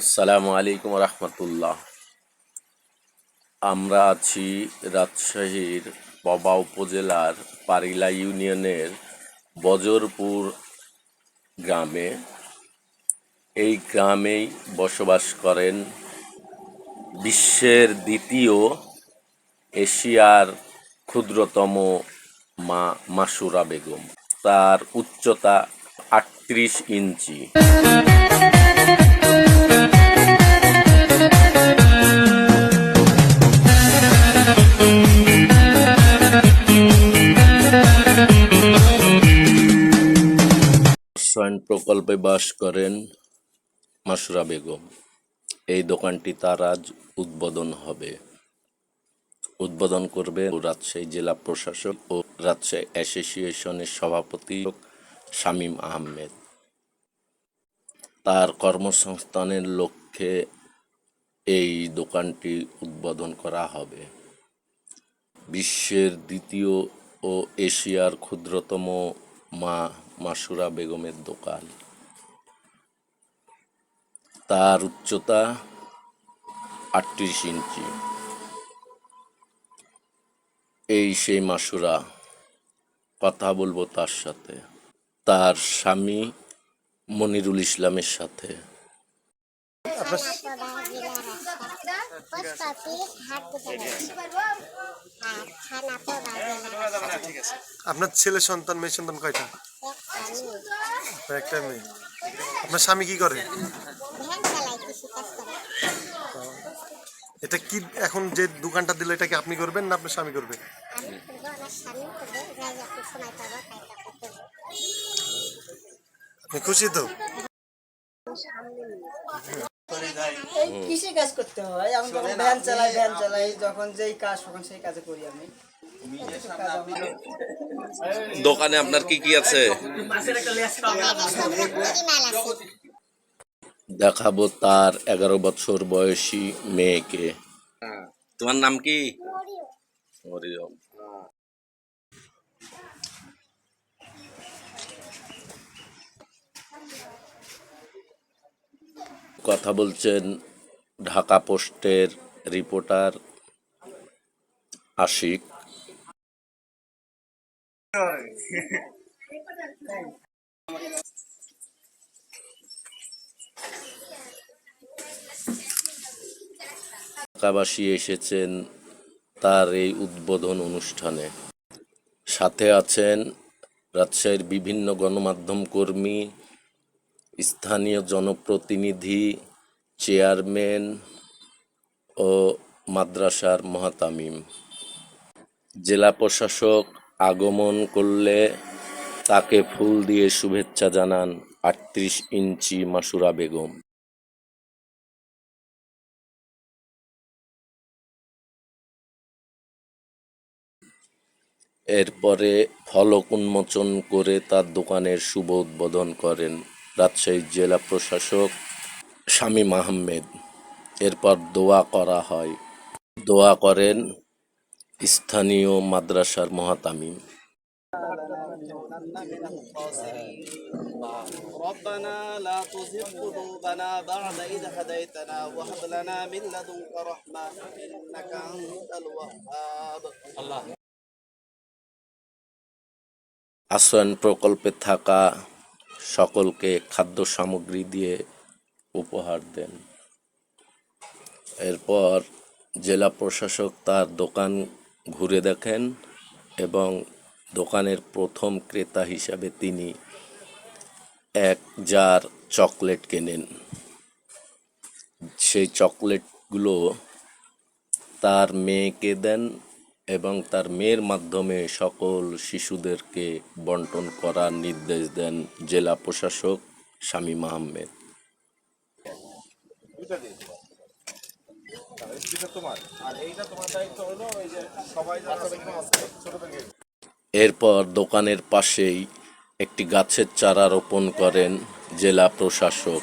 আসসালামু আলাইকুম রহমতুল্লাহ। আমরা আছি রাজশাহীর পবা উপজেলার পারিলা ইউনিয়নের বজরপুর গ্রামে। এই গ্রামেই বসবাস করেন বিশ্বের দ্বিতীয় এশিয়ার ক্ষুদ্রতম মা মাসুরা বেগম। তার উচ্চতা আটত্রিশ ইঞ্চি। রসায়ন প্রকল্পে বাস করেন মাসুরা বেগম। এই দোকানটি তার আজ উদ্বোধন হবে। উদ্বোধন করবে রাজশাহী জেলা প্রশাসক ও রাজশাহী অ্যাসোসিয়েশনের সভাপতি শামীম আহমেদ। তার কর্মসংস্থানের লক্ষ্যে এই দোকানটি উদ্বোধন করা হবে। বিশ্বের দ্বিতীয় ও এশিয়ার ক্ষুদ্রতম মা মাসুরা বেগমের দোকান। তার উচ্চতা আটত্রিশ ইঞ্চি। এই সেই মাসুরা, কথা বলব তার সাথে। তার স্বামী মনিরুল ইসলামের সাথে। আপনার ছেলে সন্তান, মেয়ে সন্তান কয়টা? একটা মেয়ে। আপনার স্বামী কি করে? এটা কি এখন যে দোকানটা দিলে, এটা কি আপনি করবেন না আপনার স্বামী করবে আমি করব আমার স্বামী করবে যাই যখন সময় পাবো তাই তখন করব? আপনি খুশি তো? এই কৃষি কাজ করতে হয়? আমি যখন ভ্যান চালাই ভ্যান চালাই যখন যেই কাজ তখন সেই কাজে করি আমি। দোকানে আপনার কি কি আছে? দেখাবো তার এগারো বছর বয়সী মেয়েকে। তোমার নাম কি? মরিয়ম। কথা বলছেন ঢাকা পোস্টের রিপোর্টার আশিক। ঢাকাবাসী এসেছেন তার এই উদ্বোধন অনুষ্ঠানে। সাথে আছেন রাজশাহীর বিভিন্ন গণমাধ্যম কর্মী স্থানীয় জনপ্রতিনিধি, চেয়ারম্যান ও মাদ্রাসার মহাতামিম। জেলা প্রশাসক আগমন করলে তাকে ফুল দিয়ে শুভেচ্ছা জানান আটত্রিশ ইঞ্চি মাসুরা বেগম। এরপরে ফলক উন্মোচন করে তার দোকানের শুভ উদ্বোধন করেন রাজশাহী জেলা প্রশাসক শামীম আহমেদ এরপর দোয়া করা হয় দোয়া করেন স্থানীয় মাদ্রাসার মহাতামিম ربنا لا تزغ قلوبنا بعد إذ هديتنا وهب لنا من لدنك رحمة إنك أنت الوهاب আশ্রয়ন প্রকল্পে থাকা সকলকে খাদ্য সামগ্রী দিয়ে উপহার দেন। এরপর জেলা প্রশাসক তার দোকান ঘুরে দেখেন এবং দোকানের প্রথম ক্রেতা হিসাবে তিনি এক জার চকলেট কেনেন। সেই চকলেটগুলো তার মেয়েকে দেন এবং তার মেয়ের মাধ্যমে সকল শিশুদেরকে বন্টন করার নির্দেশ দেন জেলা প্রশাসক শামীম আহমেদ। এরপর দোকানের পাশেই একটি গাছের চারা রোপণ করেন জেলা প্রশাসক।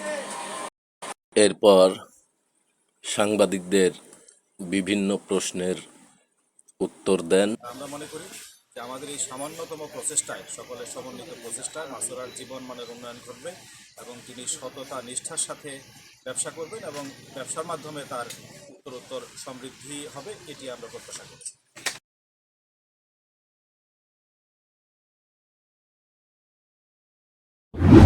এরপর সাংবাদিকদের বিভিন্ন প্রশ্নের উত্তর দেন। আমরা মনে করি যে আমাদের এই সামান্যতম প্রচেষ্টায় সকলের সমন্বিত প্রচেষ্টায় মাসুরার জীবন মানের উন্নয়ন ঘটবে এবং তিনি সততা, নিষ্ঠার সাথে ব্যবসা করবেন এবং ব্যবসার মাধ্যমে তার উত্তরোত্তর সমৃদ্ধি হবে, এটি আমরা প্রত্যাশা করছি। you